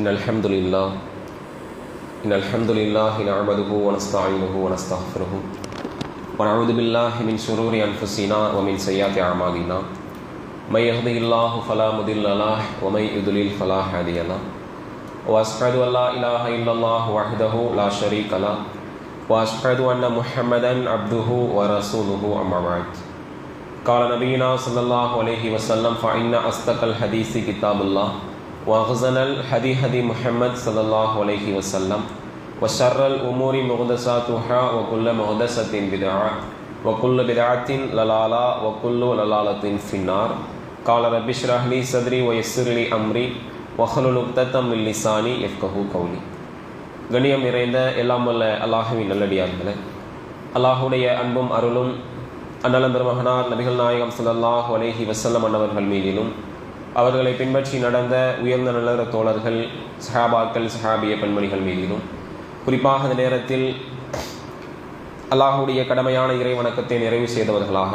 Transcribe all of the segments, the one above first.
إن الحمد لله. إن الحمد لله نعمده ونستعينه ونستغفره. ونعوذ بالله من شرور أنفسنا ومن سيئات أعمالنا. من يهده الله فلا مضل له ومن يضلل فلا هادي له. وأشهد أن لا إله إلا الله وحده لا شريك له. وأشهد أن محمدا عبده ورسوله أما بعد. قال نبينا صلى الله عليه وسلم فإن أصدق الحديث كتاب الله. وأحسن الهدي هدي محمد صلى الله عليه وسلم وشر الأمور محدثاتها وكل محدثة بدعة وكل بدعة ضلالة وكل ضلالة في النار قال رب اشرح لي صدري ويسر لي أمري وحلل عقدة من لساني يفقهوا قولي கண்ணியம் நிறைந்த எல்லாம் வல்ல அல்லாஹுவின் நல்லடியார்களே அல்லாஹுடைய அன்பும் அருளும் அண்ணலம் பெருமகனார் நபிகள் நாயகம் ஸல்லல்லாஹு அலைஹி வஸல்லம் அன்னவர்கள் மீதிலும் அவர்களை பின்பற்றி நடந்த உயர்ந்த நல்லற தோழர்கள் சஹாபாக்கள் சஹாபிய பெண்மணிகள் மீதிலும். குறிப்பாக அந்த நேரத்தில் அல்லாஹுடைய கடமையான இறை வணக்கத்தை நிறைவு செய்தவர்களாக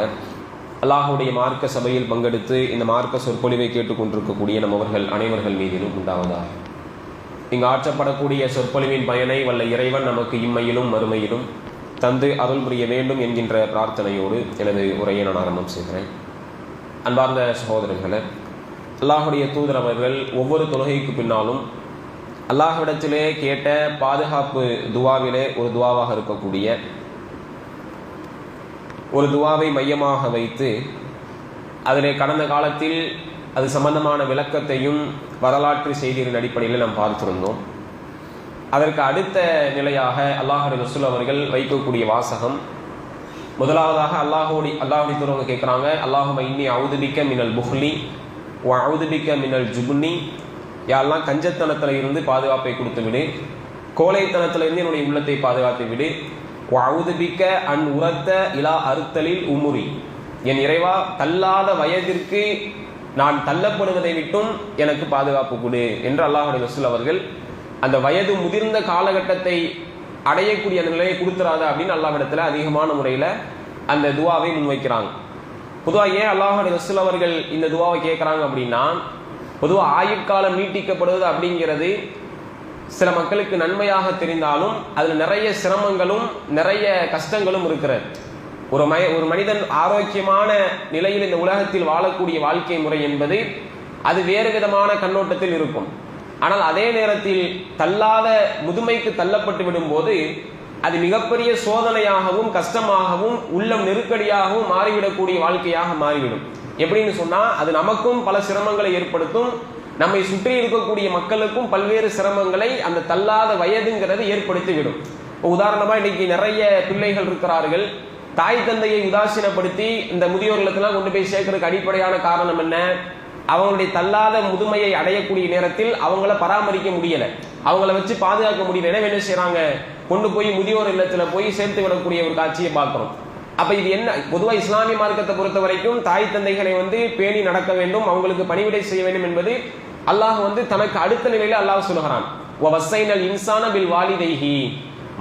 அல்லாஹுடைய மார்க்க சபையில் பங்கெடுத்து இந்த மார்க்க சொற்பொழிவை கேட்டுக்கொண்டிருக்கக்கூடிய நம்மவர்கள் அனைவர்கள் மீதிலும் உண்டாவதாக. இங்கு ஆற்றப்படக்கூடிய சொற்பொழிவின் பயனை வல்ல இறைவன் நமக்கு இம்மையிலும் மறுமையிலும் தந்து அருள் புரிய வேண்டும் என்கின்ற பிரார்த்தனையோடு எனது உரையை நான் ஆரம்பம் செய்கிறேன். அன்பார்ந்த சகோதரர்களே அல்லாஹுடைய தூதர் அவர்கள் ஒவ்வொரு தொழுகைக்கு பின்னாலும் அல்லாஹ்விடத்திலே கேட்ட பாதுகாப்பு துவாவிலே ஒரு துவாவாக இருக்கக்கூடிய ஒரு துவாவை மையமாக வைத்து அதிலே கடந்த காலத்தில் அது சம்பந்தமான விளக்கத்தையும் வரலாற்று செய்தியின் அடிப்படையில் நாம் பார்த்திருந்தோம். அதற்கு அடுத்த நிலையாக அல்லாஹுடைய ரசூல் அவர்கள் வைக்கக்கூடிய வாசகம். முதலாவதாக அல்லாஹோடி அல்லாஹுடைய தூரவங்க கேட்குறாங்க அல்லாஹும இன்னி அவுதுபிக்க மினல் புஹ்லி அவுதுபிக்க மின்னல் ஜுபுன்னி. யாரெல்லாம் கஞ்சத்தனத்தில் இருந்து பாதுகாப்பை கொடுத்து விடு. கோழைத்தனத்திலிருந்து என்னுடைய உள்ளத்தை பாதுகாத்து விடு. அவுதுபிக்க அன் உரத்த இலா அறுத்தலில் உமுறி என் இறைவா தள்ளாத வயதிற்கு நான் தள்ளப்படுவதை விட்டும் எனக்கு பாதுகாப்பு கொடு என்று அல்லாஹுடைய ரசூல் அவர்கள் அந்த வயது முதிர்ந்த காலகட்டத்தை அடையக்கூடிய அந்த நிலையை கொடுத்துறாத அப்படின்னு அல்லாஹிடத்துல அதிகமான முறையில் அந்த துவாவை முன்வைக்கிறாங்க. பொதுவாக ஏன் அல்லாஹுடைய ரசூல் அவர்கள் இந்த துவாவை கேட்குறாங்க அப்படின்னா பொதுவாக ஆயுட்காலம் நீட்டிக்கப்படுவது அப்படிங்கிறது சில மக்களுக்கு நன்மையாக தெரிந்தாலும் அதில் நிறைய சிரமங்களும் நிறைய கஷ்டங்களும் இருக்கிறது. ஒரு மய ஒரு மனிதன் ஆரோக்கியமான நிலையில் இந்த உலகத்தில் வாழக்கூடிய வாழ்க்கை முறை என்பது அது வேறு விதமான கண்ணோட்டத்தில் இருக்கும். ஆனால் அதே நேரத்தில் தள்ளாத முதுமைக்கு தள்ளப்பட்டு விடும்போது அது மிகப்பெரிய சோதனையாகவும் கஷ்டமாகவும் உள்ளம் நெருக்கடியாகவும் மாறிவிடக்கூடிய வாழ்க்கையாக மாறிவிடும். எப்படின்னு சொன்னா அது நமக்கும் பல சிரமங்களை ஏற்படுத்தும். நம்மை சுற்றி இருக்கக்கூடிய மக்களுக்கும் பல்வேறு சிரமங்களை அந்த தள்ளாத வயதுங்கிறது ஏற்படுத்திவிடும். உதாரணமா இன்னைக்கு நிறைய பிள்ளைகள் இருக்கிறார்கள். தாய் தந்தையை உதாசீனப்படுத்தி இந்த முதியோர் இல்லத்தெல்லாம் கொண்டு போய் சேர்க்கறதுக்கு அடிப்படையான காரணம் என்ன? அவங்களுடைய தள்ளாத முதுமையை அடையக்கூடிய நேரத்தில் அவங்கள பராமரிக்க முடியல. அவங்கள வச்சு பாதுகாக்க முடியல. என்ன செய்யறாங்க கொண்டு போய் முதியோர் இல்லத்தில் போய் சேர்த்து விடக்கூடிய ஒரு காட்சியை பார்க்குறோம். அப்போ இது என்ன? பொதுவாக இஸ்லாமிய மார்க்கத்தை பொறுத்த வரைக்கும் தாய் தந்தைகளை வந்து பேணி நடக்க வேண்டும் அவங்களுக்கு பணிவிடை செய்ய வேண்டும் என்பது அல்லாஹ் வந்து தனக்கு அடுத்த நிலையில அல்லாஹ் சொல்லுகிறான். இன்சான பில் வாலிதைஹி.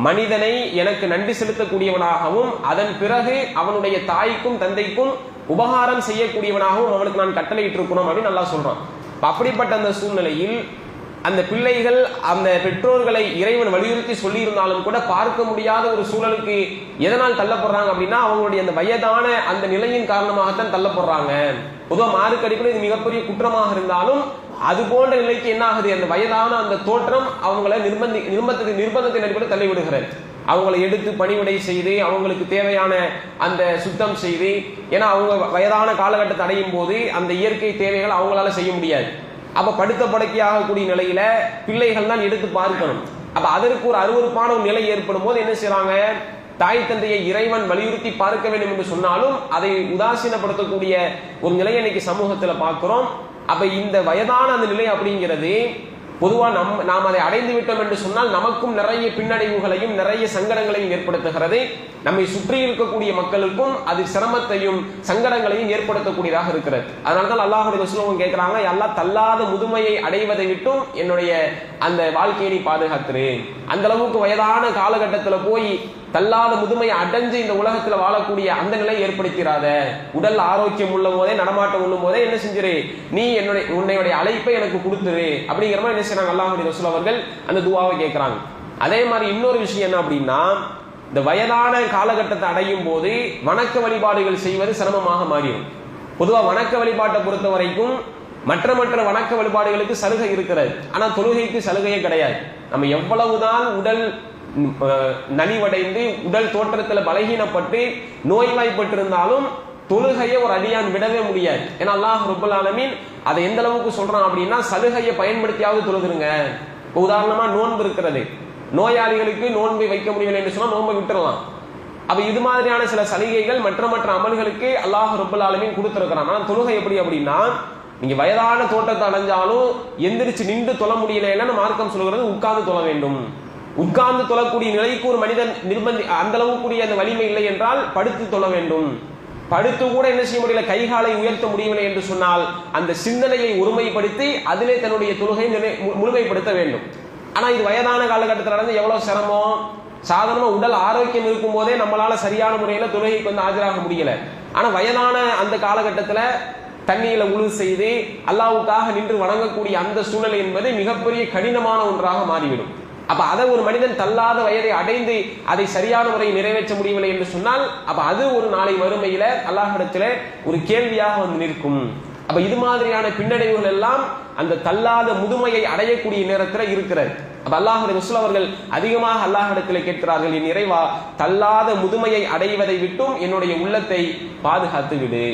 மனிதனை எனக்கு நன்றி செலுத்தக்கூடியவனாகவும் அதன் பிறகு அவனுடைய தாய்க்கும் தந்தைக்கும் உபகாரம் செய்யக்கூடியவனாகவும் அவனுக்கு நான் கட்டளையிட்டு இருக்கிறோம் அப்படின்னு நல்லா சொல்றான். அப்படிப்பட்ட அந்த சூழ்நிலையில் அந்த பிள்ளைகள் அந்த பெற்றோர்களை இறைவன் வலியுறுத்தி சொல்லியிருந்தாலும் கூட பார்க்க முடியாத ஒரு சூழலுக்கு எதனால் தள்ளப்படுறாங்க அப்படின்னா அவங்களுடைய அந்த வயதான அந்த நிலையின் காரணமாகத்தான் தள்ளப்படுறாங்க. பொதுவாக மார்க் அடிப்படை இது மிகப்பெரிய குற்றமாக இருந்தாலும் அது போன்ற நிலைக்கு என்ன ஆகுது அந்த வயதான அந்த தோற்றம் அவங்களை நிர்பந்தி நிர்பந்தத்தை நிர்பந்தத்தின் அடிப்படை தள்ளிவிடுகிறது. அவங்களை எடுத்து பணிவிடை செய்து அவங்களுக்கு தேவையான அந்த சுத்தம் செய்து ஏன்னா அவங்க வயதான காலகட்டத்தை அடையும் போது அந்த இயற்கை தேவைகள் அவங்களால செய்ய முடியாது. அப்ப படுத்த படுக்கையாகக்கூடிய நிலையில பிள்ளைகள் தான் எடுத்து பார்க்கணும். அப்ப அதற்கு ஒரு அருவறுப்பான ஒரு நிலை ஏற்படும் போது என்ன செய்யறாங்க தாய் தந்தையை இறைவன் வலியுறுத்தி பார்க்க வேண்டும் என்று சொன்னாலும் அதை உதாசீனப்படுத்தக்கூடிய ஒரு நிலையை இன்னைக்கு சமூகத்துல பார்க்கிறோம். அப்ப இந்த வயதான அந்த நிலை அப்படிங்கிறது பொதுவா நம் நாம் அதை அடைந்து விட்டோம் என்று சொன்னால் நமக்கும் நிறைய பின்னடைவுகளையும் நிறைய சங்கடங்களையும் ஏற்படுத்துகிறது. நம்மை சுற்றி இருக்கக்கூடிய மக்களுக்கும் அது சிரமத்தையும் சங்கடங்களையும் ஏற்படுத்தக்கூடியதாக இருக்கிறது. அதனால தான் அல்லாஹுடைய ரசூலும் கேட்கிறாங்க எல்லாம் தள்ளாத முதுமையை அடைவதை விட்டும் என்னுடைய அந்த வாழ்க்கையை நீ பாதுகாத்துரு அந்த அளவுக்கு வயதான காலகட்டத்தில் போய் தள்ளாத முதுமை அடைஞ்சு இந்த உலகத்துல வாழக்கூடிய அந்த நிலை ஏற்படுத்திடாத உடல் ஆரோக்கியம் உள்ள போதே நடமாட்டம் உள்ள போதே என்ன செஞ்சிரு? நீ என்னுடைய உன்னையுடைய அழைப்பை எனக்கு கொடுத்துரு. அப்படிங்கிற மாதிரி என்ன செய்யறாங்க அல்லாஹுடைய ரசூல் அவர்கள் அந்த துவாவை கேட்கிறாங்க. அதே மாதிரி இன்னொரு விஷயம் என்ன அப்படின்னா இந்த வயதான காலகட்டத்தை அடையும் போது வணக்க வழிபாடுகள் செய்வது சிரமமாக மாறிடும். பொதுவா வணக்க வழிபாட்டை பொறுத்த வரைக்கும் மற்ற மற்ற வணக்க வழிபாடுகளுக்கு சலுகை இருக்கிறது. ஆனா தொழுகைக்கு சலுகையே கிடையாது. நம்ம எவ்வளவுதான் உடல் நலிவடைந்து உடல் தோற்றத்தில் பலகீனப்பட்டு நோய்வாய்ப்பட்டிருந்தாலும் தொழுகையை ஒரு அடியான் விடவே முடியாது. ஏன்னா அல்லாஹ் ரபுல் ஆலமீன் அதை எந்த அளவுக்கு சொல்றான் அப்படின்னா சலுகையை பயன்படுத்தியாவது தொழுதுருங்க. இப்ப உதாரணமா நோன்பு இருக்கிறது. நோயாளிகளுக்கு நோன்பை வைக்க முடியவில்லை என்று சொன்னா நோன்பை விட்டுறலாம். அப்ப இது மாதிரியான சில சலுகைகள் மற்ற மற்ற அமல்களுக்கு அல்லாஹ் ரபுல் ஆலமீன் கொடுத்துருக்கிறான். ஆனா தொழுகை எப்படி அப்படின்னா நீங்க வயதான தோட்டத்தை அடைஞ்சாலும் எந்திரிச்சு நின்று தொழ முடியலைன்னு மார்க்கம் சொல்கிறது உட்கார்ந்து தொழ வேண்டும். உட்கார்ந்து தொழக்கூடிய நிலைக்கு ஒரு மனிதன் நிர்பந்தி அந்த அளவு கூடிய அந்த வலிமை இல்லை என்றால் படுத்து தொழ வேண்டும். படுத்து கூட என்ன செய்ய முடியல? கைகாலை உயர்த்த முடியவில்லை என்று சொன்னால் அந்த சிந்தனையை ஒருமைப்படுத்தி அதிலே தன்னுடைய தொழுகை மு- முழுமைப்படுத்த வேண்டும். ஆனா இது வயதான காலகட்டத்தில் நடந்து எவ்வளவு சிரமம்? சாதாரணமா உடல் ஆரோக்கியம் இருக்கும் போதே நம்மளால சரியான முறையில தொழுகைக்கு வந்து ஆஜராக முடியல. ஆனா வயதான அந்த காலகட்டத்துல தண்ணியில உழு செய்து அல்லாவுக்காக நின்று வணங்கக்கூடிய அந்த சூழ்நிலை என்பது மிகப்பெரிய கடினமான ஒன்றாக மாறிவிடும். அப்ப அதை ஒரு மனிதன் தள்ளாத வயதை அடைந்து அதை சரியான முறையில் நிறைவேற்ற முடியவில்லை என்று சொன்னால் அப்ப அது ஒரு நாளை வறுமையில அல்லாஹிடத்துல ஒரு கேள்வியாக வந்து நிற்கும். அப்ப இது மாதிரியான பின்னடைவுகள் எல்லாம் அந்த தள்ளாத முதுமையை அடையக்கூடிய நேரத்தில் இருக்கிறது. அப்ப அல்லாஹுடைய ரசூல் அவர்கள் அதிகமாக அல்லாஹிடத்தில் கேட்கிறார்கள் என் இறைவா தள்ளாத முதுமையை அடைவதை விட்டும் என்னுடைய உள்ளத்தை பாதுகாத்து விடு.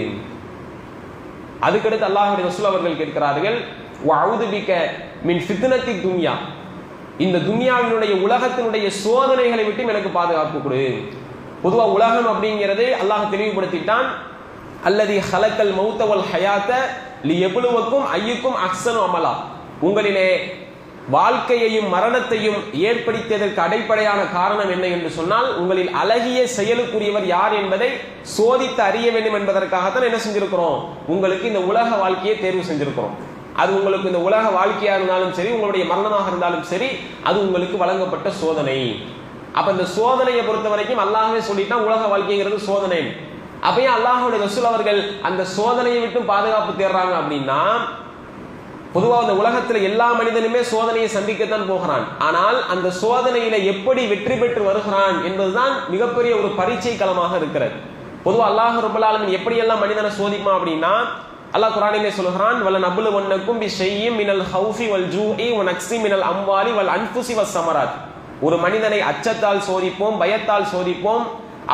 அதுக்கடுத்து அல்லாஹுடைய ரசூல் அவர்கள் கேட்கிறார்கள் மின் ஃபித்னத்தி துன்யா. இந்த துன்யாவினுடைய உலகத்தினுடைய சோதனைகளை விட்டும் எனக்கு பாதுகாப்பு கொடு. பொதுவா உலகம் அப்படிங்கிறது அல்லாஹ் தெளிவுபடுத்திட்டான். அல்லது ஹலக்கல் மௌத்தவல் ஹயாத்த லி எவ்வளவுக்கும் ஐயுக்கும் அக்சனும் அமலா. உங்களிலே வாழ்க்கையையும் மரணத்தையும் ஏற்படுத்தியதற்கு அடிப்படையான காரணம் என்ன என்று சொன்னால் உங்களில் அழகிய செயலுக்குரியவர் யார் என்பதை சோதித்து அறிய வேண்டும் என்பதற்காகத்தான் என்ன செஞ்சிருக்கிறோம்? உங்களுக்கு இந்த உலக வாழ்க்கையை தேர்வு செஞ்சிருக்கிறோம். அது உங்களுக்கு இந்த உலக வாழ்க்கையா இருந்தாலும் சரி உங்களுடைய மரணமாக இருந்தாலும் சரி அது உங்களுக்கு வழங்கப்பட்ட சோதனை. அப்ப இந்த சோதனையை பொறுத்த வரைக்கும் அல்லாஹே சொல்லிட்டான் உலக வாழ்க்கைங்கிறது சோதனை. அப்பயும் அல்லாஹுடைய ரசூல் அவர்கள் அந்த சோதனையை விட்டு பாதுகாப்பு தேடுறாங்க அப்படின்னா பொதுவாக இந்த உலகத்துல எல்லா மனிதனுமே சோதனையை சந்திக்கத்தான் போகிறான். ஆனால் அந்த சோதனையில எப்படி வெற்றி பெற்று வருகிறான் என்பதுதான் மிகப்பெரிய ஒரு பரீட்சை களமாக இருக்கிறது. பொதுவாக அல்லாஹ் ரபுல் எப்படி எப்படியெல்லாம் மனிதனை சோதிப்பான் அப்படின்னா அல்லாஹ் குரானிலே சொல்கிறான் வல நபுல ஒன்னக்கும் பி ஷையும் மினல் ஹவுஃபி வல் ஜூஇ ஒன் நக்ஸி மினல் அம்பாலி வல் அன்புசி வல் சமராத். ஒரு மனிதனை அச்சத்தால் சோதிப்போம் பயத்தால் சோதிப்போம்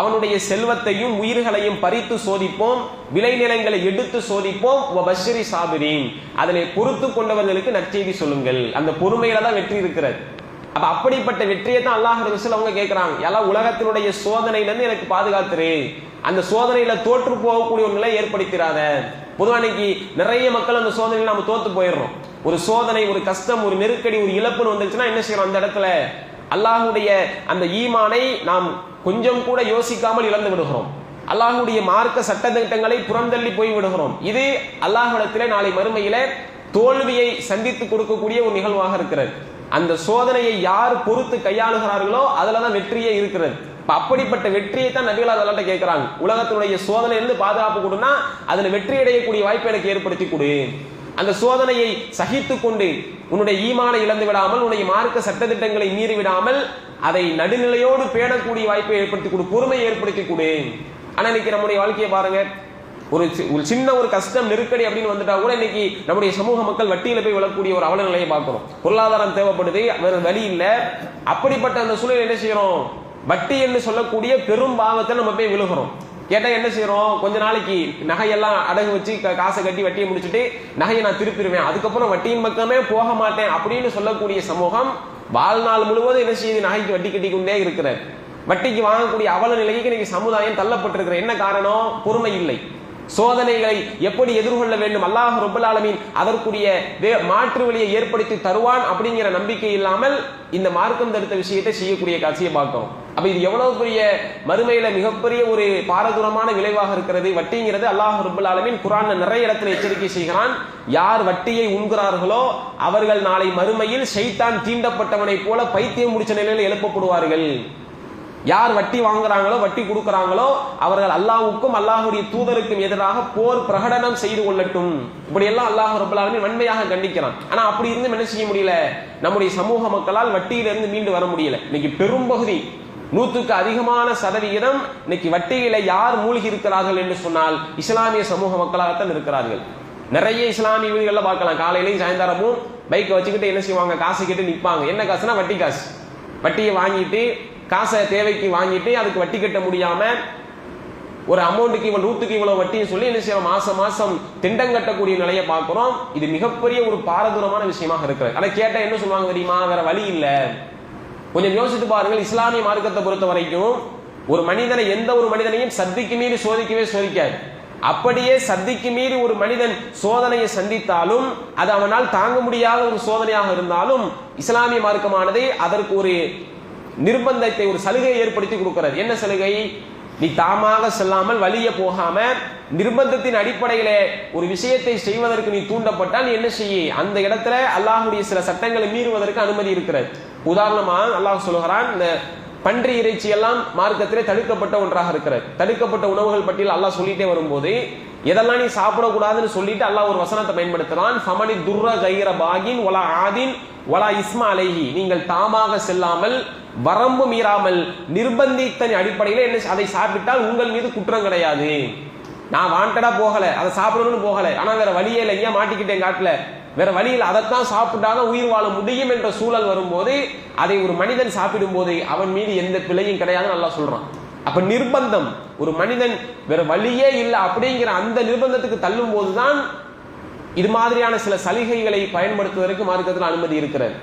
அவனுடைய செல்வத்தையும் உயிர்களையும் பறித்து சோதிப்போம் விளைநிலங்களை எடுத்து சோதிப்போம் வ பஷ்ஷிரி சாபிரீன். அதிலே பொறுத்து கொண்டவர்களுக்கு நற்செய்தி சொல்லுங்கள். அந்த பொறுமையில தான் வெற்றி இருக்கிறது. அப்ப அப்படிப்பட்ட வெற்றியை தான் அல்லாஹ் ரசூல் அவங்க கேட்கிறாங்க எல்லாம் உலகத்தினுடைய சோதனையில இருந்து எனக்கு பாதுகாத்துரு. அந்த சோதனையில தோற்று போகக்கூடிய ஒரு நிலை ஏற்படுத்திடாத பொதுவாக இன்னைக்கு நிறைய மக்கள் அந்த சோதனையில் நம்ம தோத்து போயிடுறோம். ஒரு சோதனை ஒரு கஷ்டம் ஒரு நெருக்கடி ஒரு இழப்புன்னு வந்துருச்சுன்னா என்ன செய்யறோம்? அந்த இடத்துல அல்லாஹுடைய அந்த ஈமானை நாம் கொஞ்சம் கூட யோசிக்காமல் இழந்து விடுகிறோம். அல்லாஹுடைய மார்க்க சட்ட திட்டங்களை புறந்தள்ளி போய் விடுகிறோம். இது அல்லாஹிடத்திலே நாளை மறுமையில தோல்வியை சந்தித்து கொடுக்கக்கூடிய ஒரு நிகழ்வாக இருக்கிறது. அந்த சோதனையை யார் பொறுத்து கையாளுகிறார்களோ அதுல தான் வெற்றியே இருக்கிறது. அப்படிப்பட்ட வெற்றியை தான் நபிகள் அதெல்லாம் கேட்கிறாங்க. உலகத்தினுடைய சோதனையிலிருந்து பாதுகாப்பு கொடுனா அதுல வெற்றி அடையக்கூடிய வாய்ப்பை எனக்கு ஏற்படுத்தி கொடு. அந்த சோதனையை சகித்து கொண்டு உன்னுடைய ஈமானை இழந்து விடாமல் உன்னுடைய மார்க்க சட்டத்திட்டங்களை மீறி விடாமல் அதை நடுநிலையோடு பேணக்கூடிய வாய்ப்பை ஏற்படுத்தி கொடு பொறுமையை ஏற்படுத்தி கொடு. ஆனா இன்னைக்கு நம்முடைய வாழ்க்கையை பாருங்க ஒரு சி- ஒரு சின்ன ஒரு கஷ்டம் நெருக்கடி அப்படின்னு வந்துட்டா கூட இன்னைக்கு நம்முடைய சமூக மக்கள் வட்டியில போய் விழக்கூடிய ஒரு அவல நிலையை பார்க்கிறோம். பொருளாதாரம் தேவைப்படுது வேற வழி இல்ல. அப்படிப்பட்ட அந்த சூழ்நிலை என்ன செய்யறோம்? வட்டி என்று சொல்லக்கூடிய பெரும் பாவத்தை நம்ம போய் விழுகிறோம். கேட்டா என்ன செய்யறோம் கொஞ்ச நாளைக்கு நகையெல்லாம் அடகு வச்சு காசை கட்டி வட்டியை முடிச்சுட்டு நகையை நான் திருப்பிடுவேன். அதுக்கப்புறம் வட்டியின் பக்கமே போக மாட்டேன் அப்படின்னு சொல்லக்கூடிய சமூகம் வாழ்நாள் முழுவதும் என்ன செய்யுது நகைக்கு வட்டி கட்டி கொண்டே இருக்கிறார் வட்டிக்கு வாங்கக்கூடிய அவல நிலைக்கு இன்னைக்கு சமுதாயம் தள்ளப்பட்டிருக்கிற என்ன காரணம்? பொறுமை இல்லை. சோதனைகளை எப்படி எதிர்கொள்ள வேண்டும்? அல்லாஹ் ரப்பல் ஆலமீன் அதற்குரிய வே- மாற்று வழியை ஏற்படுத்தி தருவான் அப்படிங்கிற நம்பிக்கை இல்லாமல் இந்த மார்க்கம் தடுத்த விஷயத்தை செய்யக்கூடிய காட்சியை பார்க்கிறோம் அப்ப இது எவ்வளவு பெரிய மறுமையில மிகப்பெரிய ஒரு பாரதூரமான விளைவாக இருக்கிறது? வட்டிங்கிறது அல்லாஹ் ரபுல் ஆலமீன் குரான் நிறைய இடத்துல எச்சரிக்கை செய்கிறான். யார் வட்டியை உண்கிறார்களோ அவர்கள் நாளை மறுமையில் ஷைத்தான் தீண்டப்பட்டவனைப் போல பைத்தியம் முடிச்ச நிலையில் எழுப்பப்படுவார்கள். யார் வட்டி வாங்குறாங்களோ வட்டி கொடுக்கறாங்களோ அவர்கள் அல்லாவுக்கும் அல்லாஹ்வுடைய தூதருக்கும் எதிராக போர் பிரகடனம் செய்து கொள்ளட்டும். இப்படி எல்லாம் அல்லாஹ் ரபுல்லாலுமே வன்மையாக கண்டிக்கிறான். ஆனா அப்படி இருந்தும் என்ன செய்ய முடியல? நம்முடைய சமூக மக்களால் வட்டியிலிருந்து மீண்டு வர முடியல. இன்னைக்கு பெரும்பகுதி நூற்றுக்கு அதிகமான சதவிகிதம் இன்னைக்கு வட்டியில யார் மூழ்கி இருக்கிறார்கள் என்று சொன்னால் இஸ்லாமிய சமூக மக்களாகத்தான் இருக்கிறார்கள். நிறைய இஸ்லாமிய வீடுகள்ல பார்க்கலாம். காலையிலையும் சாயந்தரமும் பைக்கை வச்சுக்கிட்டு என்ன செய்வாங்க? காசு கேட்டு நிற்பாங்க என்ன காசுனா வட்டி காசு. வட்டியை வாங்கிட்டு காசை தேவைக்கு வாங்கிட்டு அதுக்கு வட்டி கட்ட முடியாம ஒரு அமௌண்ட்டுக்கு இவன் நூத்துக்கு இவ்வளவு வட்டின்னு சொல்லி என்ன செய்யலாம் மாசம் மாசம் திண்டம் கட்டக்கூடிய நிலையை பார்க்கிறோம். இது மிகப்பெரிய ஒரு பாரதூரமான விஷயமாக இருக்கிறது. ஆனா கேட்டா என்ன சொல்லுவாங்க தெரியுமா? வேற வழி இல்ல. கொஞ்சம் யோசித்து பாருங்கள் இஸ்லாமிய மார்க்கத்தை பொறுத்த வரைக்கும் ஒரு மனிதனை எந்த ஒரு மனிதனையும் சத்திக்கு மீறி சோதிக்கவே சோதிக்காது. அப்படியே சத்திக்கு மீறி ஒரு மனிதன் சோதனையை சந்தித்தாலும் அது அவனால் தாங்க முடியாத ஒரு சோதனையாக இருந்தாலும் இஸ்லாமிய மார்க்கமானது அதற்கு ஒரு நிர்பந்தத்தை ஒரு சலுகையை ஏற்படுத்தி கொடுக்கிறார். என்ன சலுகை? நீ தாமாக செல்லாமல் வழிய போகாம நிர்பந்தத்தின் அடிப்படையில ஒரு விஷயத்தை செய்வதற்கு நீ தூண்டப்பட்டால் நீ என்ன செய்ய? அந்த இடத்துல அல்லாஹுடைய சில சட்டங்களை மீறுவதற்கு அனுமதி இருக்கிறது. உதாரணமா அல்லாஹ் சொல்லுகிறான் இந்த பன்றி இறைச்சி எல்லாம் மார்க்கத்திலே தடுக்கப்பட்ட ஒன்றாக இருக்கிறது. தடுக்கப்பட்ட உணவுகள் பட்டியல் அல்லாஹ் சொல்லிட்டே வரும்போது எதெல்லாம் நீ சாப்பிடக்கூடாதுன்னு சொல்லிட்டு அல்லாஹ் ஒரு வசனத்தை பயன்படுத்துறான். ஃபமனி துர்ர கைர பாகின் ஒலா ஆதின் ஒலா இஸ்மா அலைஹி. நீங்கள் தாமாக செல்லாமல் வரம்பு மீறாமல் நிர்பந்தித்தன் அடிப்படையில் என்ன அதை சாப்பிட்டால் உங்கள் மீது குற்றம் கிடையாது. நான் வாண்டடா போகல அதை சாப்பிடணும்னு போகல. ஆனா வேற வழியே இல்லை ஏன் மாட்டிக்கிட்டேன் காட்டுல. வேற வழியில் அதைத்தான் சாப்பிட்டாக உயிர் வாழ முடியும் என்ற சூழல் வரும்போது அதை ஒரு மனிதன் சாப்பிடும் போது அவன் மீது எந்த பிழையும் கிடையாதுன்னு நல்லா சொல்றான். அப்ப நிர்பந்தம். ஒரு மனிதன் வேற வழியே இல்லை அப்படிங்கிற அந்த நிர்பந்தத்துக்கு தள்ளும் போதுதான் இது மாதிரியான சில சலுகைகளை பயன்படுத்துவதற்கு மார்க்கத்தில் அனுமதி இருக்கிறது.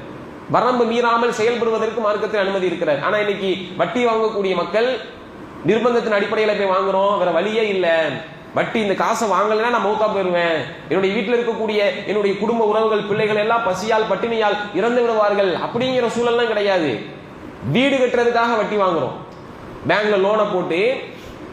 வரம்பு மீறாமல் செயல்படுவதற்கு மார்க்கத்தில் அனுமதி இருக்கிறது. ஆனா இன்னைக்கு வட்டி வாங்கக்கூடிய மக்கள் நிர்பந்தத்தின் அடிப்படையில் போய் வாங்குறோம் வேற வழியே இல்லை. வட்டி இந்த காசை வாங்கலைன்னா நான் மௌத்தா போயிருவேன் என்னுடைய வீட்டில் இருக்கக்கூடிய என்னுடைய குடும்ப உறவுகள் பிள்ளைகள் எல்லாம் பசியால் பட்டினியால் இறந்து விடுவார்கள் அப்படிங்கிற சூழல்லாம் கிடையாது. வீடு கட்டுறதுக்காக வட்டி வாங்குறோம். பேங்க்ல லோனை போட்டு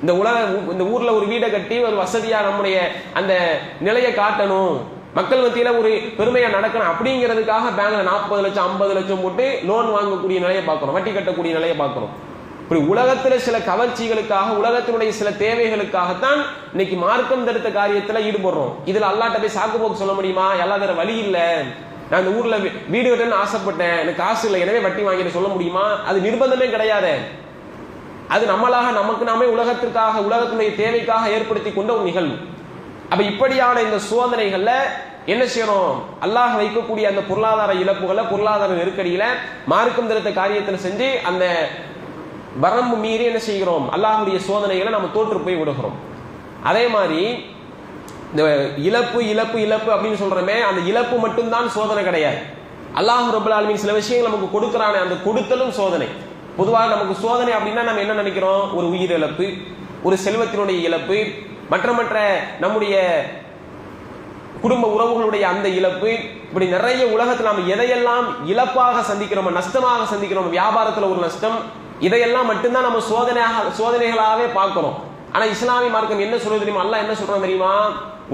இந்த உலக இந்த ஊர்ல ஒரு வீடை கட்டி ஒரு வசதியா நம்முடைய அந்த நிலையை காட்டணும். மக்கள் மத்தியில ஒரு பெருமையா நடக்கணும் அப்படிங்கிறதுக்காக பேங்க்ல நாற்பது லட்சம் ஐம்பது லட்சம் போட்டு லோன் வாங்கக்கூடிய நிலையை பார்க்கணும் வட்டி கட்டக்கூடிய நிலையை பார்க்கணும் இப்படி உலகத்துல சில கவர்ச்சிகளுக்காக உலகத்தினுடைய சில தேவைகளுக்காகத்தான் இன்னைக்கு மார்க்கம் தடுத்த காரியத்துல ஈடுபடுறோம். இதுல அல்லாட்ட போய் சாக்கு போக்கு சொல்ல முடியுமா? எல்லா வேற வழி இல்லை. நான் இந்த ஊர்ல வீ- வீடு கட்டணும்னு ஆசைப்பட்டேன். எனக்கு காசு இல்லை. எனவே வட்டி வாங்கிட்டு சொல்ல முடியுமா? அது நிர்பந்தமே கிடையாது. அது நம்மளாக நமக்கு நாமே உலகத்திற்காக உலகத்தினுடைய தேவைக்காக ஏற்படுத்தி கொண்ட ஒரு நிகழ்வு. அப்ப இப்படியான இந்த சோதனைகள்ல என்ன செய்யணும் அல்லாஹ் வைக்கக்கூடிய அந்த பொருளாதார இழப்புகளை பொருளாதார நெருக்கடியில மார்க்கம் தடுத்த காரியத்தில் செஞ்சு அந்த வரம்பு மீறி என்ன செய்கிறோம்? அல்லாஹுடைய சோதனைகளை நம்ம தோற்று போய் விடுகிறோம். அதே மாதிரி இந்த இழப்பு இழப்பு இழப்பு அப்படின்னு சொல்றமே அந்த இழப்பு மட்டும்தான் சோதனை கிடையாது. அல்லாஹ் ரபுல் ஆலமின் சில விஷயங்கள் நமக்கு கொடுக்கறானே அந்த கொடுத்தலும் சோதனை. பொதுவாக நமக்கு சோதனை அப்படின்னா நம்ம என்ன நினைக்கிறோம்? ஒரு உயிர் இழப்பு ஒரு செல்வத்தினுடைய இழப்பு மற்ற மற்ற நம்முடைய குடும்ப உறவுகளுடைய அந்த இழப்பு இப்படி நிறைய உலகத்தில் நாம் எதையெல்லாம் இழப்பாக சந்திக்கிறோமோ நஷ்டமாக சந்திக்கிறோம் வியாபாரத்தில் ஒரு நஷ்டம் இதையெல்லாம் மட்டும்தான் நம்ம சோதனையாக சோதனைகளாகவே பார்க்கிறோம். ஆனா இஸ்லாமிய மார்க்கம் என்ன சொல்றது தெரியுமா? அல்லாஹ் என்ன சொல்றான் தெரியுமா?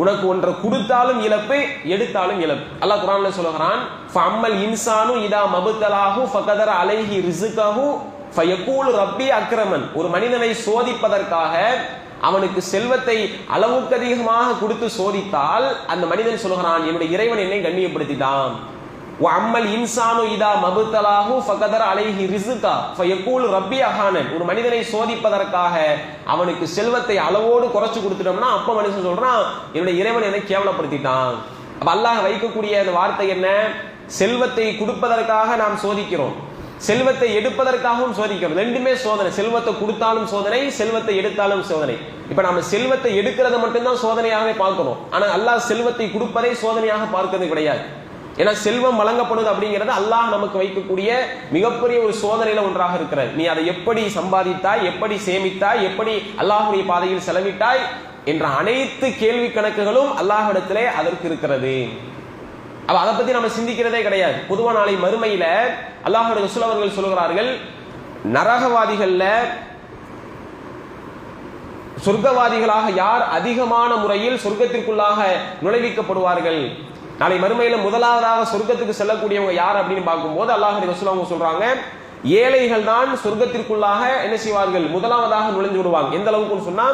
உனக்கு ஒன்றை கொடுத்தாலும் இழப்பு எடுத்தாலும் இழப்பு. அல்லாஹ் குரான்ல சொல்லுகிறான் ஃபம்மல் இன்சானு இதா மபுத்தலாகு ஃபகதர அலைஹி ரிசுகஹு ஃபயகூல் ரப்பி அக்ரமன். ஒரு மனிதனை சோதிப்பதற்காக அவனுக்கு செல்வத்தை அளவுக்கு அதிகமாக கொடுத்து சோதித்தால் அந்த மனிதன் சொல்கிறான் என்னுடைய இறைவன் என்னை கண்ணியப்படுத்திட்டான். அம்மல் இன்சானு இதா மபுத்தலாகு ஃபகதர் அலைஹி ரிசுகா ஃபயகூல் ரப்பி அஹானன் ஒரு மனிதனை சோதிப்பதற்காக அவனுக்கு செல்வத்தை அளவோடு குறைச்சு கொடுத்துட்டோம்னா அப்ப மனுஷன் சொல்றான் என்னுடைய இறைவன் என்னை கேவலப்படுத்திட்டான். அப்ப அல்லாஹ் வைக்கக்கூடிய அந்த வார்த்தை என்ன? செல்வத்தை கொடுப்பதற்காக நாம் சோதிக்கிறோம். செல்வத்தை எடுப்பதற்காகவும் சோதிக்கிறோம். ரெண்டுமே சோதனை. செல்வத்தை கொடுத்தாலும் சோதனை செல்வத்தை எடுத்தாலும் சோதனை. இப்ப நம்ம செல்வத்தை எடுக்கிறத மட்டும்தான் சோதனையாகவே பார்க்கிறோம் ஆனா அல்லாஹ் செல்வத்தை கொடுப்பதை சோதனையாக பார்க்கிறது கிடையாது. ஏன்னா செல்வம் வழங்கப்படுது அப்படிங்கிறது அல்லாஹ் நமக்கு வைக்கக்கூடிய மிகப்பெரிய ஒரு சோதனையில ஒன்றாக இருக்கிறது நீ அதை எப்படி சம்பாதித்தாய் எப்படி சேமித்தாய் எப்படி அல்லாஹுடைய பாதையில் செலவிட்டாய் என்ற அனைத்து கேள்வி கணக்குகளும் அல்லாஹிடத்திலே அதற்கு இருக்கிறது. அப்ப அதை பத்தி நம்ம சிந்திக்கிறதே கிடையாது. பொதுவா நாளை மறுமையில அல்லாஹுடைய ரசூல் அவர்கள் சொல்கிறார்கள் நரகவாதிகள்ல சொர்க்கவாதிகளாக யார் அதிகமான முறையில் சொர்க்கத்திற்குள்ளாக நுழைவிக்கப்படுவார்கள்? நாளை மறுமையில முதலாவதாக சொர்க்கத்துக்கு செல்லக்கூடியவங்க யார் அப்படின்னு பார்க்கும்போது அல்லாஹ் ரசூல் அவங்க சொல்றாங்க ஏழைகள் தான் சொர்க்கத்திற்குள்ளாக என்ன செய்வார்கள்? முதலாவதாக நுழைஞ்சு விடுவாங்க. எந்த அளவுக்குன்னு சொன்னா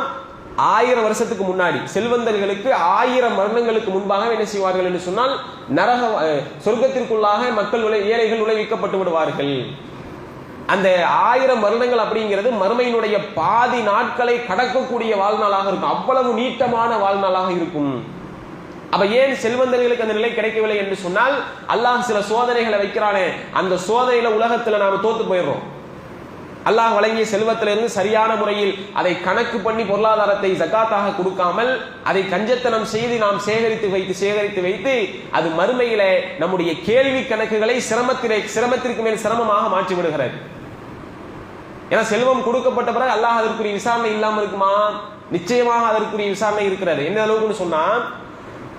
ஆயிரம் வருஷத்துக்கு முன்னாடி செல்வந்தர்களுக்கு ஆயிரம் மரணங்களுக்கு முன்பாக என்ன செய்வார்கள் என்று சொன்னால் நரக சொர்க்கத்திற்குள்ளாக மக்கள் உழை ஏழைகள் நுழைவிக்கப்பட்டு விடுவார்கள். அந்த ஆயிரம் மரணங்கள் அப்படிங்கிறது மறுமையினுடைய பாதி நாட்களை கடக்கக்கூடிய வாழ்நாளாக இருக்கும். அவ்வளவு நீட்டமான வாழ்நாளாக இருக்கும். அப்ப ஏன் செல்வந்தர்களுக்கு அந்த நிலை கிடைக்கவில்லை என்று சொன்னால் அல்லாஹ் சில சோதனைகளை வைக்கிறானே அந்த சோதனையில உலகத்துல நாம தோத்து போயிடுறோம். அல்லாஹ் வழங்கிய செல்வத்திலிருந்து சரியான முறையில் அதை கணக்கு பண்ணி பொருளாதாரத்தை ஜக்காத்தாக கொடுக்காமல் அதை கஞ்சத்தனம் செய்து நாம் சேகரித்து வைத்து சேகரித்து வைத்து அது மறுமையில நம்முடைய கேள்வி கணக்குகளை சிரமத்திலே சிரமத்திற்கு மேல் சிரமமாக மாற்றி விடுகிறது. ஏன்னா செல்வம் கொடுக்கப்பட்ட பிறகு அல்லாஹ் அதற்குரிய விசாரணை இல்லாமல் இருக்குமா? நிச்சயமாக அதற்குரிய விசாரணை இருக்கிறது. எந்த அளவுக்குன்னு சொன்னா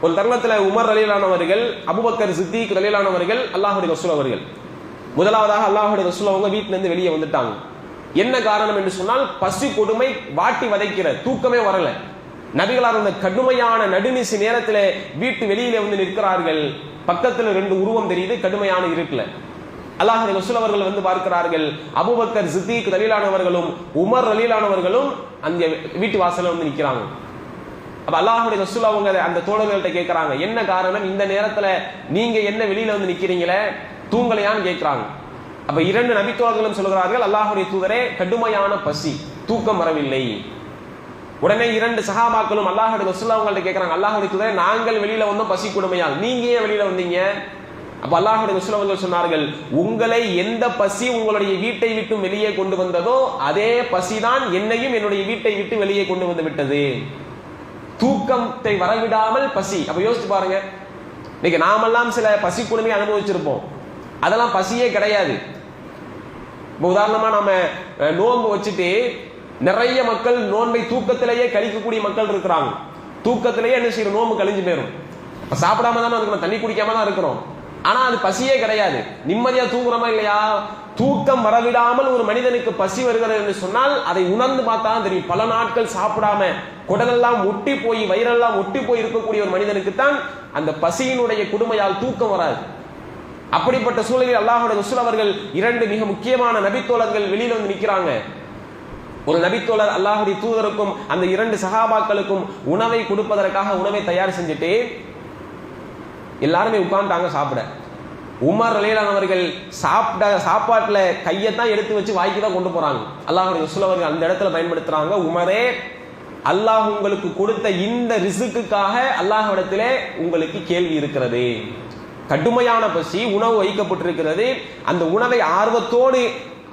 ஒரு தருணத்துல உமர் ரலீலானவர்கள் அபுபக்கர் சித்திக் ரலீலானவர்கள் அல்லாஹுடைய ரசூல் அவர்கள். முதலாவதாக அல்லாஹுடைய ரசூல் அவங்க வீட்டுல இருந்து வெளியே வந்துட்டாங்க. என்ன காரணம் என்று சொன்னால் பசி கொடுமை வாட்டி வதைக்கிற தூக்கமே வரல. நபிகளார் அந்த கடுமையான நடுநிசி நேரத்துல வீட்டு வெளியில வந்து நிற்கிறார்கள். பக்கத்துல ரெண்டு உருவம் தெரியுது கடுமையான இருக்குல்ல அல்லாஹ் ரசூல் அவர்கள் வந்து பார்க்கிறார்கள் அபுபக்கர் சித்திக் ரலீலானவர்களும் உமர் ரலீலானவர்களும் அந்த வீட்டு வாசல வந்து நிற்கிறாங்க. அப்ப அல்லாஹுடைய ரசூல் அவங்க அந்த தோழர்கள்ட்ட கேட்கறாங்க என்ன காரணம்? இந்த நேரத்துல நீங்க என்ன வெளியில வந்து நிக்கிறீங்களே? தூங்கலையான்னு கேட்கறாங்க அப்ப இரண்டு நபித்தோழர்களும் சொல்கிறார்கள் அல்லாஹுடைய தூதரே கடுமையான பசி தூக்கம் வரவில்லை. உடனே இரண்டு சகாபாக்களும் அல்லாஹுடைய ரசூல் அவங்கள்ட்ட கேட்கறாங்க அல்லாஹுடைய தூதரே நாங்கள் வெளியில வந்தோம் பசி கொடுமையால். நீங்க ஏன் வெளியில வந்தீங்க? அப்ப அல்லாஹுடைய ரசூல் அவர்கள் சொன்னார்கள் உங்களை எந்த பசி உங்களுடைய வீட்டை விட்டு வெளியே கொண்டு வந்ததோ அதே பசிதான் என்னையும் என்னுடைய வீட்டை விட்டு வெளியே கொண்டு வந்து விட்டது. தூக்கத்தை வரவிடாமல் பசி. அப்ப யோசிச்சு பாருங்க. இன்னைக்கு நாமெல்லாம் சில பசி குழுமையை அனுபவிச்சிருப்போம். அதெல்லாம் பசியே கிடையாது. இப்போ உதாரணமா நம்ம நோன்பு வச்சுட்டு நிறைய மக்கள் நோன்பை தூக்கத்திலேயே கழிக்கக்கூடிய மக்கள் இருக்கிறாங்க. தூக்கத்திலேயே என்ன செய்யற நோன்பு கழிஞ்சு போயிடும் அப்ப சாப்பிடாம தானே இருக்கணும் தண்ணி குடிக்காம தான் இருக்கிறோம். ஆனா அது பசியே கிடையாது. நிம்மதியா தூங்குறோமா இல்லையா? தூக்கம் வரவிடாமல் ஒரு மனிதனுக்கு பசி வருகிறது என்று சொன்னால் அதை உணர்ந்து பார்த்தா தெரியும். பல நாட்கள் சாப்பிடாம குடலெல்லாம் ஒட்டி போய் வயிறெல்லாம் ஒட்டி போய் இருக்கக்கூடிய ஒரு மனிதனுக்கு தான் அந்த பசியினுடைய கொடுமையால் தூக்கம் வராது. அப்படிப்பட்ட சூழலில் அல்லாஹுடைய ரசூல் அவர்கள் இரண்டு மிக முக்கியமான நபித்தோழர்கள் வெளியில் வந்து நிற்கிறாங்க ஒரு நபித்தோழர் அல்லாஹுடைய தூதருக்கும் அந்த இரண்டு சகாபாக்களுக்கும் உணவை கொடுப்பதற்காக உணவை தயார் செஞ்சுட்டு எல்லாருமே உட்காந்துட்டாங்க சாப்பிட. உமர் ரலீலானவர்கள் சாப்பிட்ட சாப்பாட்டுல தான் எடுத்து வச்சு வாய்க்கு தான் கொண்டு போறாங்க. அல்லாஹுடைய ரசூல் அவர்கள் அந்த இடத்துல பயன்படுத்துறாங்க. உமரே அல்லாஹ் உங்களுக்கு கொடுத்த இந்த ரிசுக்குக்காக அல்லாஹ்விடத்திலே உங்களுக்கு கேள்வி இருக்கிறது. கடுமையான பசி உணவு வைக்கப்பட்டிருக்கிறது. அந்த உணவை ஆர்வத்தோடு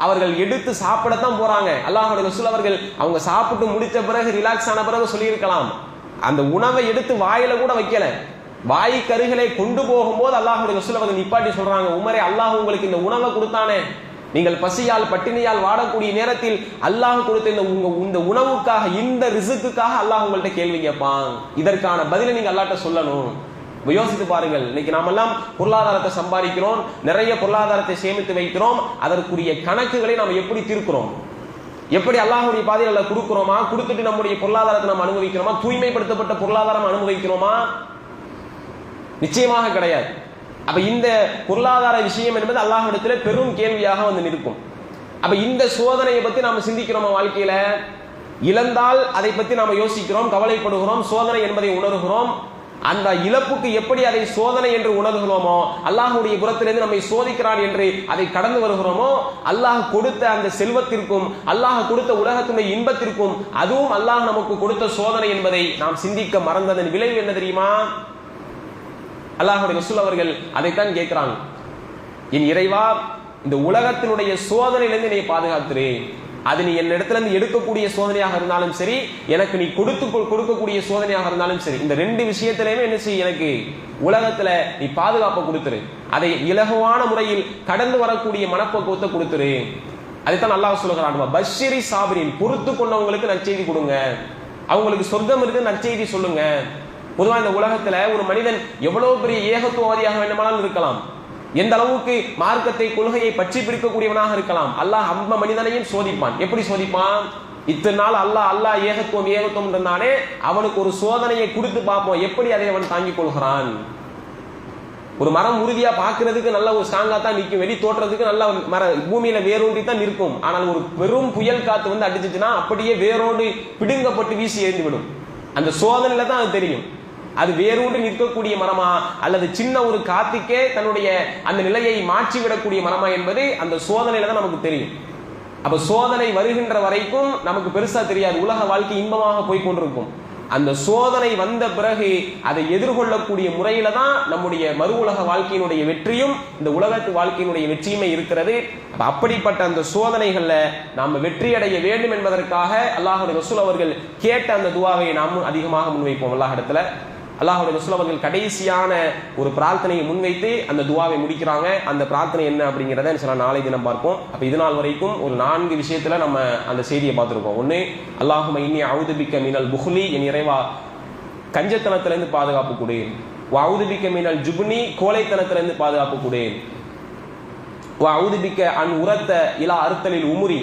அவர்கள் எடுத்து சாப்பிடத்தான் போறாங்க. அல்லாஹோட ரசூல் அவர்கள் அவங்க சாப்பிட்டு முடித்த பிறகு ரிலாக்ஸ் ஆன பிறகு சொல்லியிருக்கலாம். அந்த உணவை எடுத்து வாயில கூட வைக்கல. வாய் கருகளை கொண்டு போகும்போது அல்லாஹோட ரசூல் அவர்கள் நிப்பாட்டி சொல்றாங்க உமரே அல்லாஹ் உங்களுக்கு இந்த உணவை கொடுத்தானே. நீங்கள் பசியால் பட்டினியால் வாடக்கூடிய நேரத்தில் அல்லாஹ் கொடுத்த இந்த உங்க இந்த உணவுக்காக இந்த ரிசுக்குக்காக அல்லாஹ் உங்கள்ட்ட கேள்வி கேட்பான். இதற்கான பதிலை நீங்க அல்லாட்ட சொல்லணும். யோசித்து பாருங்கள். இன்னைக்கு நாமெல்லாம் பொருளாதாரத்தை சம்பாதிக்கிறோம். நிறைய பொருளாதாரத்தை சேமித்து வைக்கிறோம். அதற்குரிய கணக்குகளை நாம் எப்படி தீர்க்கிறோம்? எப்படி அல்லாஹுடைய பாதையில் நல்லா கொடுக்கிறோமா? கொடுத்துட்டு நம்முடைய பொருளாதாரத்தை நம்ம அனுபவிக்கிறோமா? தூய்மைப்படுத்தப்பட்ட பொருளாதாரம் அனுபவிக்கிறோமா? நிச்சயமாக கிடையாது. அப்ப இந்த பொருளாதார விஷயம் என்பது அல்லாஹிடத்துல பெரும் கேள்வியாக வந்து நிற்கும். அப்ப இந்த சோதனையை பத்தி நாம சிந்திக்கிறோமா வாழ்க்கையில? இழந்தால் அதை பத்தி நாம யோசிக்கிறோம் கவலைப்படுகிறோம் சோதனை என்பதை உணர்கிறோம். அந்த இழப்புக்கு எப்படி அதை சோதனை என்று உணர்கிறோமோ அல்லாஹுடைய புறத்திலிருந்து நம்மை சோதிக்கிறான் என்று அதை கடந்து வருகிறோமோ அல்லாஹ் கொடுத்த அந்த செல்வத்திற்கும் அல்லாஹ் கொடுத்த உலகத்தினுடைய இன்பத்திற்கும் அதுவும் அல்லாஹ் நமக்கு கொடுத்த சோதனை என்பதை நாம் சிந்திக்க மறந்ததன் விளைவு என்ன தெரியுமா? அல்லாஹுடைய ரசூல் அவர்கள் அதைத்தான் கேட்கிறாங்க. என் இறைவா இந்த உலகத்தினுடைய சோதனையிலிருந்து நீ பாதுகாத்துரு அது நீ என் இடத்துல இருந்து எடுக்கக்கூடிய சோதனையாக இருந்தாலும் சரி எனக்கு நீ கொடுத்து கொடுக்கக்கூடிய சோதனையாக இருந்தாலும் சரி இந்த ரெண்டு விஷயத்திலையுமே என்ன செய்ய எனக்கு உலகத்துல நீ பாதுகாப்பை கொடுத்துரு. அதை இலகுவான முறையில் கடந்து வரக்கூடிய மனப்பக்குவத்தை கொடுத்துரு. அதைத்தான் நல்லா சொல்லுகிறான் பஷிரி சாபிரின் பொறுத்து கொண்டவங்களுக்கு நற்செய்தி கொடுங்க. அவங்களுக்கு சொர்க்கம் இருக்கு நற்செய்தி சொல்லுங்க. பொதுவா இந்த உலகத்துல ஒரு மனிதன் எவ்வளவு பெரிய ஏகத்துவவாதியாக வேண்டுமானாலும் இருக்கலாம். எந்த அளவுக்கு மார்க்கத்தை கொள்கையை பற்றி பிடிக்கக்கூடியவனாக இருக்கலாம். அல்லாஹ் அந்த மனிதனையும் சோதிப்பான். எப்படி சோதிப்பான்? இத்தனை நாள் அல்லாஹ் அல்லாஹ் ஏகத்துவம் ஏகத்துவம் இருந்தானே அவனுக்கு ஒரு சோதனையை கொடுத்து பார்ப்போம். எப்படி அதை அவன் தாங்கிக் கொள்கிறான்? ஒரு மரம் உறுதியா பார்க்கிறதுக்கு நல்ல ஒரு ஸ்ட்ராங்கா தான் நிற்கும். வெளி தோற்றதுக்கு நல்ல ஒரு மர பூமியில வேரூன்றி தான் நிற்கும். ஆனால் ஒரு பெரும் புயல் காத்து வந்து அடிச்சிச்சுன்னா அப்படியே வேரோடு பிடுங்கப்பட்டு வீசி எறிந்து விடும் அந்த சோதனையில தான் அது தெரியும். அது வேரூன்றி நிற்கக்கூடிய மரமா? அல்லது சின்ன ஒரு காத்துக்கே தன்னுடைய அந்த நிலையை மாற்றி விடக்கூடிய மரமா என்பது அந்த சோதனையில தான் நமக்கு தெரியும். அப்ப சோதனை வருகின்ற வரைக்கும் நமக்கு பெருசா தெரியாது. உலக வாழ்க்கை இன்பமாக போய் கொண்டிருக்கும். அந்த சோதனை வந்த பிறகு அதை எதிர்கொள்ளக்கூடிய முறையில தான் நம்முடைய மறு உலக வாழ்க்கையினுடைய வெற்றியும் இந்த உலகத்து வாழ்க்கையினுடைய வெற்றியுமே இருக்கிறது. அப்படிப்பட்ட அந்த சோதனைகள்ல நாம் வெற்றி அடைய வேண்டும் என்பதற்காக அல்லாஹுடைய ரசூல் அவர்கள் கேட்ட அந்த துவாவை நாமும் அதிகமாக முன்வைப்போம். அல்லாஹ் இடத்துல அல்லாஹுடைய ரசூல் அவர்கள் கடைசியான ஒரு பிரார்த்தனையை முன்வைத்து அந்த துவாவை முடிக்கிறாங்க. அந்த பிரார்த்தனை என்ன அப்படிங்கிறத சில நாளை தினம் பார்ப்போம். அப்போ இது நாள் வரைக்கும் ஒரு நான்கு விஷயத்துல நம்ம அந்த செய்தியை பார்த்துருக்கோம் ஒன்று அல்லாஹும இன்னி அவுதுபிக்க மினல் புஹ்லி என் இறைவா கஞ்சத்தனத்திலேருந்து பாதுகாப்பு கொடு. அவுதுபிக்க மினல் ஜுப்னி கோலைத்தனத்திலேருந்து பாதுகாப்பு கொடு. அவுதுபிக்க அன் உரத்த இலா அறுத்தலில் உமுரி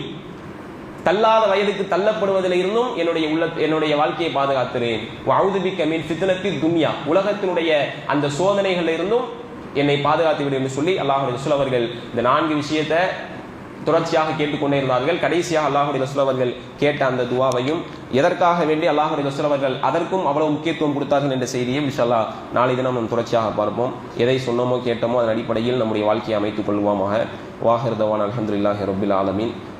தள்ளாத வயதுக்கு தள்ளப்படுவதில் இருந்தும் என்னுடைய உள்ள என்னுடைய வாழ்க்கையை பாதுகாத்துறேன் அவுதுபிக்க மீன் ஃபித்னத்தில் துன்யா. உலகத்தினுடைய அந்த சோதனைகள்ல இருந்தும் என்னை பாதுகாத்து விடு என்று சொல்லி அல்லாஹுடைய ரசூல் அவர்கள் இந்த நான்கு விஷயத்தை தொடர்ச்சியாக கேட்டுக்கொண்டே இருந்தார்கள். கடைசியாக அல்லாஹுடைய ரசூல் அவர்கள் கேட்ட அந்த துவாவையும் எதற்காக வேண்டி அல்லாஹுடைய ரசூல் அவர்கள் அதற்கும் அவ்வளவு முக்கியத்துவம் கொடுத்தார்கள் என்ற செய்தியும் இன்ஷல்லா நாளை தினம் நாம் தொடர்ச்சியாக பார்ப்போம். எதை சொன்னோமோ கேட்டோமோ அதன் அடிப்படையில் நம்முடைய வாழ்க்கையை அமைத்துக் கொள்வோமாக. வாஹிர் தவான் அலமதுல்லாஹி ரபில் ஆலமீன்.